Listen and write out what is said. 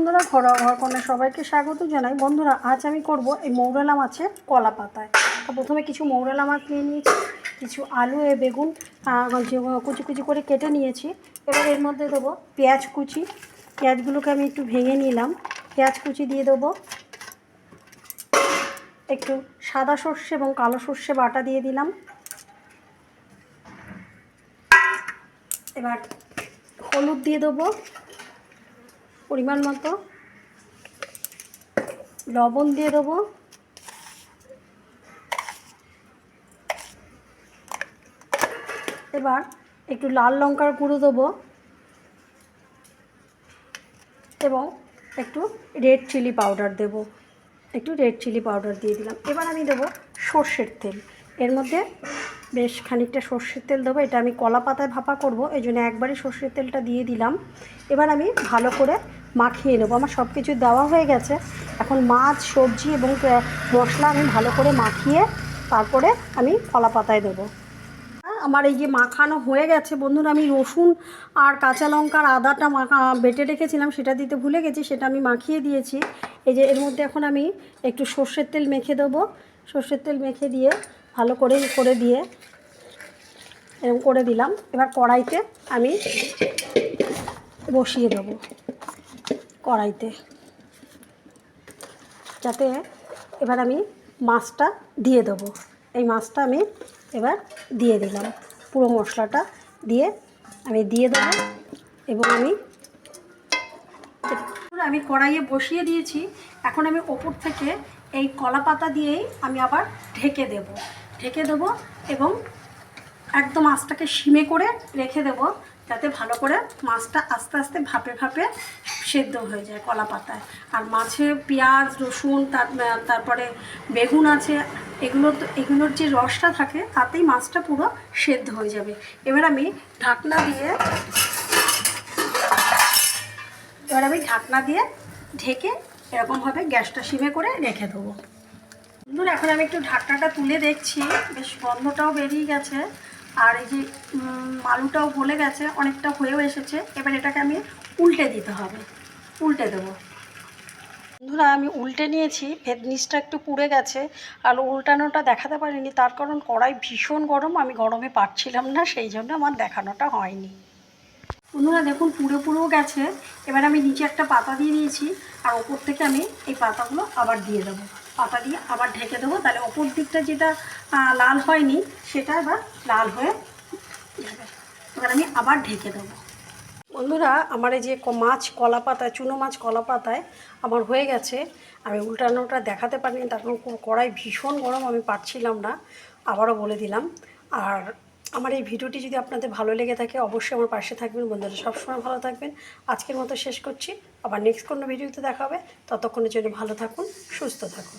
বন্ধুরা, ঘরোয়া ঘরকনে সবাইকে স্বাগত জানাই। বন্ধুরা, আজ আমি করব এই মৌরেলা মাছের কলা পাতায়। তো প্রথমে কিছু মৌরেলা মাছ নিয়ে নিয়েছি, কিছু আলু, এ বেগুন কুচি কুচি করে কেটে নিয়েছি। এবার এর মধ্যে দেবো পেঁয়াজ কুচি। পেঁয়াজগুলোকে আমি একটু ভেঙে নিলাম। পেঁয়াজ কুচি দিয়ে দেবো। একটু সাদা সর্ষে এবং কালো সর্ষে বাটা দিয়ে দিলাম। এবার হলুদ দিয়ে দেবো। পরিমাণ মতো লবণ দিয়ে দেবো। এবার একটু লাল লঙ্কার গুঁড়ো দেবো এবং একটু রেড চিলি পাউডার দেব। একটু রেড চিলি পাউডার দিয়ে দিলাম। এবার আমি দেবো সর্ষের তেল। এর মধ্যে বেশ খানিকটা সর্ষের তেল দেবো। এটা আমি কলা পাতায় ভাপা করব, এই জন্য একবারই সর্ষের তেলটা দিয়ে দিলাম। এবার আমি ভালো করে মাখিয়ে নেব। আমার সব কিছু দেওয়া হয়ে গেছে। এখন মাছ, সবজি এবং মশলা আমি ভালো করে মাখিয়ে তারপরে আমি কলা পাতায় দেবো। আমার এই যে মাখানো হয়ে গেছে বন্ধুরা, আমি রসুন আর কাঁচা লঙ্কার আদাটা মাখা বেটে রেখেছিলাম, সেটা দিতে ভুলে গেছি, সেটা আমি মাখিয়ে দিয়েছি। এই যে এর মধ্যে এখন আমি একটু সর্ষের তেল মেখে দেবো। সর্ষের তেল মেখে দিয়ে ভালো করে করে দিয়ে এরকম করে দিলাম। এবার কড়াইতে আমি বসিয়ে দেবো কড়াইতে। যাতে এবার আমি মাছটা দিয়ে দেবো। এই মাছটা আমি এবার দিয়ে দিলাম। পুরো মশলাটা দিয়ে আমি দিয়ে দেবো এবং আমি আমি কড়াইয়ে বসিয়ে দিয়েছি। এখন আমি ওপর থেকে এই কলা পাতা দিয়েই আমি আবার ঢেকে দেব। ঢেকে দেবো এবং একদম মাছটাকে সিমে করে রেখে দেবো যাতে ভালো করে মাছটা আস্তে আস্তে ভাপে ভাপে সেদ্ধ হয়ে যায় কলা পাতায়। আর মাছে পেঁয়াজ, রসুন, তার তারপরে বেগুন আছে, এগুলো তো, এগুলোর যে রসটা থাকে তাতেই মাছটা পুরো সেদ্ধ হয়ে যাবে। এবার আমি ঢাকনা দিয়ে ঢাকনা দিয়ে ঢেকে এরকমভাবে গ্যাসটা সিমে করে রেখে দেবো। বন্ধুরা এখন আমি একটু ঢাকনাটা তুলে দেখছি। বেশ গন্ধটাও বেরিয়ে গেছে। আর এই যে উম, আলুটাও গলে গেছে অনেকটা হয়েও এসেছে। এবার এটাকে আমি উল্টে দিতে হবে। উল্টে দেবো। বন্ধুরা আমি উল্টে নিয়েছি। নিচটা একটু পুড়ে গেছে। আর উল্টানোটা দেখাতে পারিনি। তার কারণ কড়াই ভীষণ গরম। আমি গরমে পারছিলাম না সেই জন্য আমার দেখানোটা হয়নি। বন্ধুরা দেখুন পুরো পুরো গেছে। এবার আমি নিচে একটা পাতা দিয়ে দিয়েছি, আর ওপর থেকে আমি এই পাতাগুলো আবার দিয়ে দেবো। পাতা দিয়ে আবার ঢেকে দেবো, তাহলে ওপর দিকটা যেটা লাল হয়নি, সেটা এবার লাল হয়ে যাবে। এবার আমি আবার ঢেকে দেবো। বন্ধুরা, আমার এই যে মাছ কলা পাতায় চুনো মাছ কলা পাতায় আমার হয়ে গেছে। আমি উল্টানোটা দেখাতে পারিনি, তার কারণ কড়াই ভীষণ গরম, আমি পারছিলাম না, আবারও বলে দিলাম। আর আমার এই ভিডিওটি যদি আপনাদের ভালো লেগে থাকে, অবশ্যই আমার পাশে থাকবেন। বন্ধুরা সবসময় ভালো থাকবেন। আজকের মতো শেষ করছি। আবার নেক্সট কোনো ভিডিওতে দেখা হবে। ততক্ষণের জন্য ভালো থাকুন, সুস্থ থাকুন।